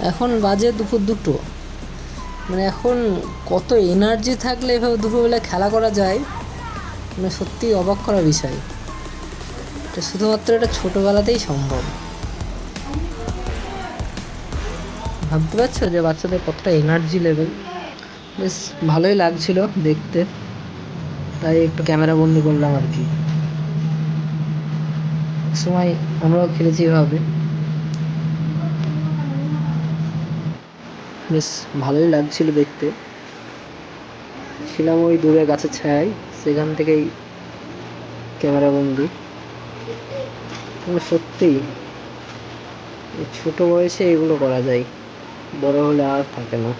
এখন বাজে দুপুর দুটো। মানে এখন কত এনার্জি থাকলে এভাবে দুপুরবেলা খেলা করা যায় মানে সত্যি অবাক করা বিষয়। এটা শুধুমাত্র এটা ছোটোবেলাতেই সম্ভব। ভাবতে পারছ যে বাচ্চাদের কতটা এনার্জি লেভেল বেশ ভালোই লাগছিল দেখতে। তাই একটু ক্যামেরা বন্দি করলাম আর কি। সময় আমরাও খেলেছি এভাবে। বেশ ভালোই লাগছিল দেখতে। ছিলাম ওই দূরে গাছের ছায়ায়, সেখান থেকেই ক্যামেরা বন্দি। সত্যিই ছোট বয়সে এগুলো করা যায়, বড় হলে আর থাকে না।